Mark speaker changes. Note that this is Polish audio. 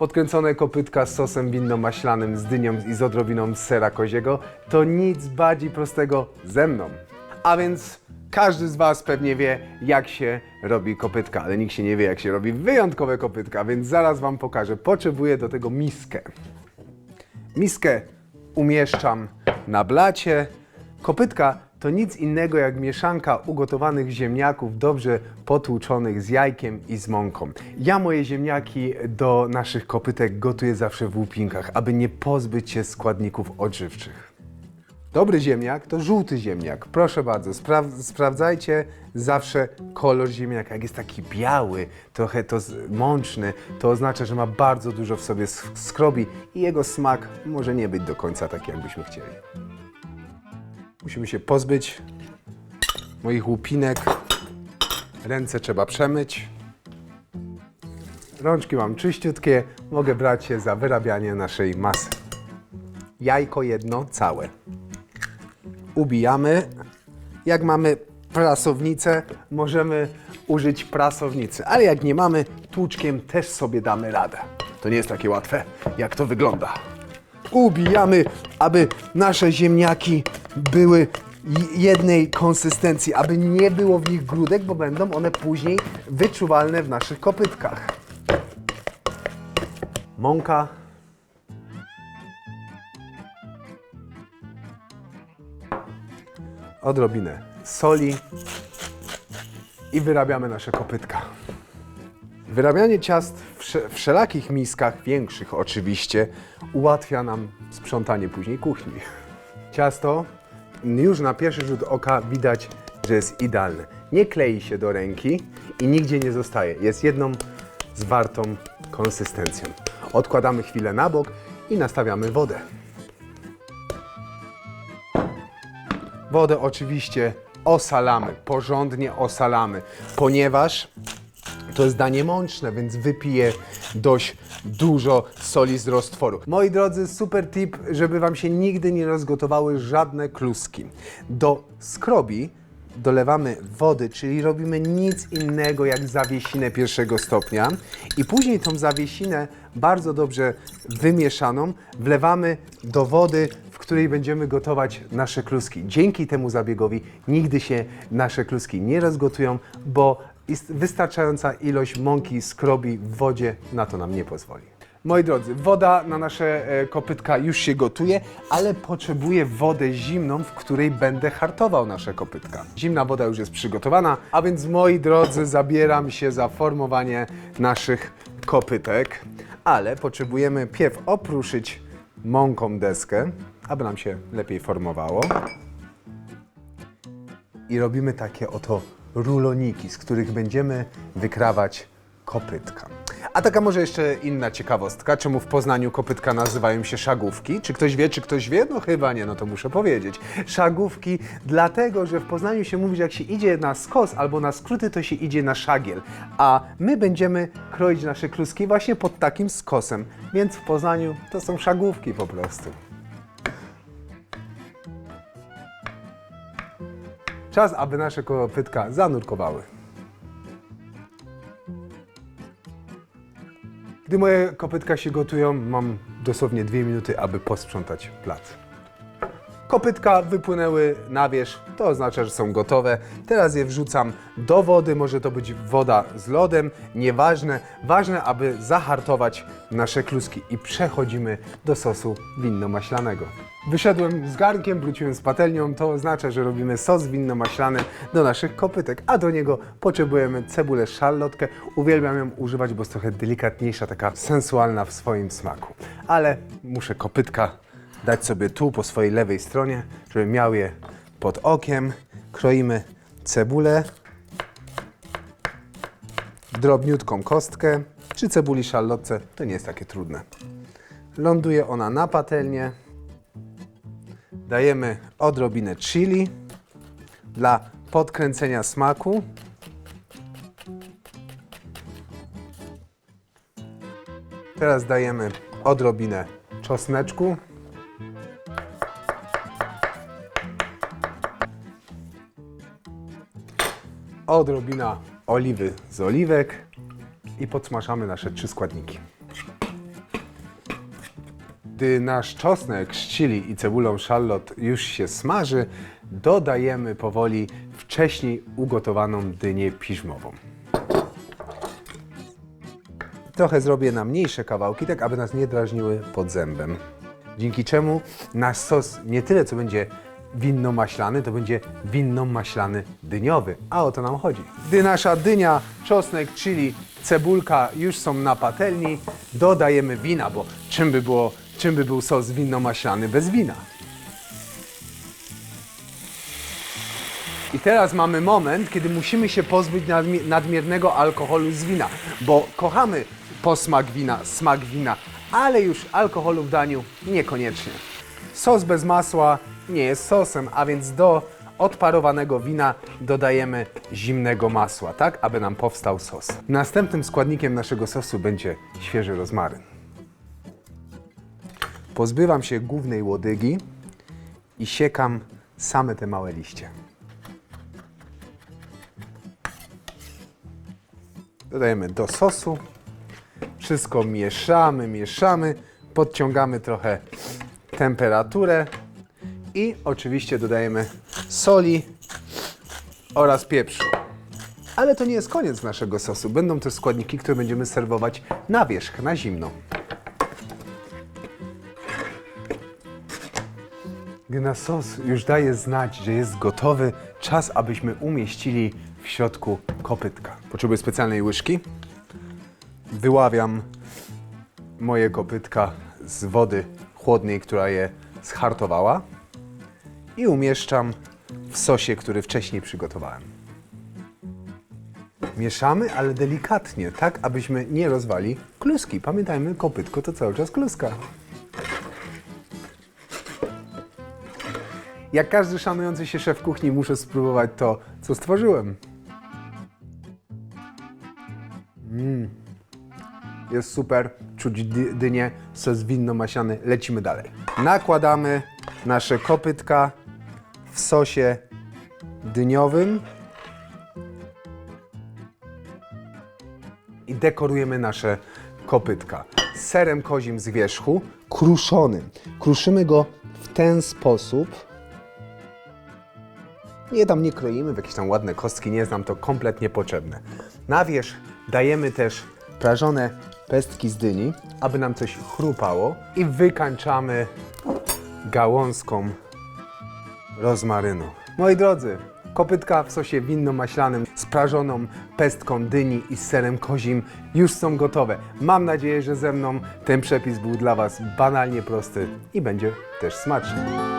Speaker 1: podkręcone kopytka z sosem winno-maślanym, z dynią i z odrobiną sera koziego to nic bardziej prostego ze mną. A więc każdy z Was pewnie wie, jak się robi kopytka, ale nikt się nie wie, jak się robi wyjątkowe kopytka, więc zaraz Wam pokażę. Potrzebuję do tego miskę. Miskę umieszczam na blacie. Kopytka to nic innego jak mieszanka ugotowanych ziemniaków dobrze potłuczonych z jajkiem i z mąką. Ja moje ziemniaki do naszych kopytek gotuję zawsze w łupinkach, aby nie pozbyć się składników odżywczych. Dobry ziemniak to żółty ziemniak. Proszę bardzo, spra- sprawdzajcie zawsze kolor ziemniaka. Jak jest taki biały, trochę to mączny, to oznacza, że ma bardzo dużo w sobie sk- skrobi i jego smak może nie być do końca taki, jakbyśmy chcieli. Musimy się pozbyć moich łupinek. Ręce trzeba przemyć. Rączki mam czyściutkie. Mogę brać się za wyrabianie naszej masy. Jajko jedno całe ubijamy. Jak mamy prasownicę, możemy użyć prasownicy, ale jak nie mamy, tłuczkiem też sobie damy radę. To nie jest takie łatwe, jak to wygląda. Ubijamy, aby nasze ziemniaki były jednej konsystencji, aby nie było w nich grudek, bo będą one później wyczuwalne w naszych kopytkach. Mąka odrobinę soli i wyrabiamy nasze kopytka. Wyrabianie ciast w wsze- wszelakich miskach, większych oczywiście, ułatwia nam sprzątanie później kuchni. Ciasto już na pierwszy rzut oka widać, że jest idealne. Nie klei się do ręki i nigdzie nie zostaje. Jest jedną zwartą konsystencją. Odkładamy chwilę na bok i nastawiamy wodę. Wodę oczywiście osalamy, porządnie osalamy, ponieważ to jest danie mączne, więc wypiję dość dużo soli z roztworu. Moi drodzy, super tip, żeby Wam się nigdy nie rozgotowały żadne kluski. Do skrobi dolewamy wody, czyli robimy nic innego jak zawiesinę pierwszego stopnia i później tą zawiesinę bardzo dobrze wymieszaną wlewamy do wody, w której będziemy gotować nasze kluski. Dzięki temu zabiegowi nigdy się nasze kluski nie rozgotują, bo ist- wystarczająca ilość mąki skrobi w wodzie na to nam nie pozwoli. Moi drodzy, woda na nasze e, kopytka już się gotuje, ale potrzebuję wodę zimną, w której będę hartował nasze kopytka. Zimna woda już jest przygotowana, a więc moi drodzy, zabieram się za formowanie naszych kopytek, ale potrzebujemy pierw opruszyć mąką deskę, aby nam się lepiej formowało i robimy takie oto ruloniki, z których będziemy wykrawać kopytka. A taka może jeszcze inna ciekawostka, czemu w Poznaniu kopytka nazywają się szagówki? Czy ktoś wie, czy ktoś wie? No chyba nie, no to muszę powiedzieć. Szagówki dlatego, że w Poznaniu się mówi, że jak się idzie na skos albo na skróty, to się idzie na szagiel. A my będziemy kroić nasze kluski właśnie pod takim skosem. Więc w Poznaniu to są szagówki po prostu. Czas, aby nasze kopytka zanurkowały. Gdy moje kopytka się gotują, mam dosłownie dwie minuty, aby posprzątać plac. Kopytka wypłynęły na wierzch, to oznacza, że są gotowe. Teraz je wrzucam do wody, może to być woda z lodem, nieważne. Ważne, aby zahartować nasze kluski i przechodzimy do sosu winno-maślanego. Wyszedłem z garnkiem, wróciłem z patelnią, to oznacza, że robimy sos winno-maślany do naszych kopytek, a do niego potrzebujemy cebulę szarlotkę. Uwielbiam ją używać, bo jest trochę delikatniejsza, taka sensualna w swoim smaku. Ale muszę kopytka dać sobie tu po swojej lewej stronie, żeby miał je pod okiem. Kroimy cebulę, drobniutką kostkę, czy cebuli szallotce, to nie jest takie trudne. Ląduje ona na patelnię. Dajemy odrobinę chili dla podkręcenia smaku. Teraz dajemy odrobinę czosneczku. odrobina oliwy z oliwek i podsmażamy nasze trzy składniki. Gdy nasz czosnek z chili i cebulą szallot już się smaży, dodajemy powoli wcześniej ugotowaną dynię piżmową. Trochę zrobię na mniejsze kawałki, tak aby nas nie drażniły pod zębem. Dzięki czemu nasz sos nie tyle co będzie winno-maślany, to będzie winno-maślany dyniowy. A o to nam chodzi. Gdy nasza dynia, czosnek, chili, cebulka już są na patelni, dodajemy wina, bo czym by, było, czym by był sos winno-maślany bez wina? I teraz mamy moment, kiedy musimy się pozbyć nadmi- nadmiernego alkoholu z wina, bo kochamy posmak wina, smak wina, ale już alkoholu w daniu niekoniecznie. Sos bez masła nie jest sosem, a więc do odparowanego wina dodajemy zimnego masła, tak aby nam powstał sos. Następnym składnikiem naszego sosu będzie świeży rozmaryn. Pozbywam się głównej łodygi i siekam same te małe liście. Dodajemy do sosu. Wszystko mieszamy, mieszamy. Podciągamy trochę temperaturę. I oczywiście dodajemy soli oraz pieprzu. Ale to nie jest koniec naszego sosu. Będą też składniki, które będziemy serwować na wierzch, na zimno. Gdy nasz sos już daje znać, że jest gotowy, czas, abyśmy umieścili w środku kopytka. Potrzebuję specjalnej łyżki. Wyławiam moje kopytka z wody chłodnej, która je schartowała i umieszczam w sosie, który wcześniej przygotowałem. Mieszamy, ale delikatnie, tak abyśmy nie rozwali kluski. Pamiętajmy, kopytko to cały czas kluska. Jak każdy szanujący się szef kuchni, muszę spróbować to, co stworzyłem. Mm. Jest super, czuć dy dynię, sos winno-maślany. Lecimy dalej. Nakładamy nasze kopytka w sosie dyniowym i dekorujemy nasze kopytka serem kozim z wierzchu, kruszonym. Kruszymy go w ten sposób. Nie tam nie kroimy w jakieś tam ładne kostki, nie jest nam to kompletnie potrzebne. Na wierzch dajemy też prażone pestki z dyni, aby nam coś chrupało i wykańczamy gałązką rozmarynu. Moi drodzy, kopytka w sosie winno-maślanym z prażoną pestką dyni i z serem kozim już są gotowe. Mam nadzieję, że ze mną ten przepis był dla Was banalnie prosty i będzie też smaczny.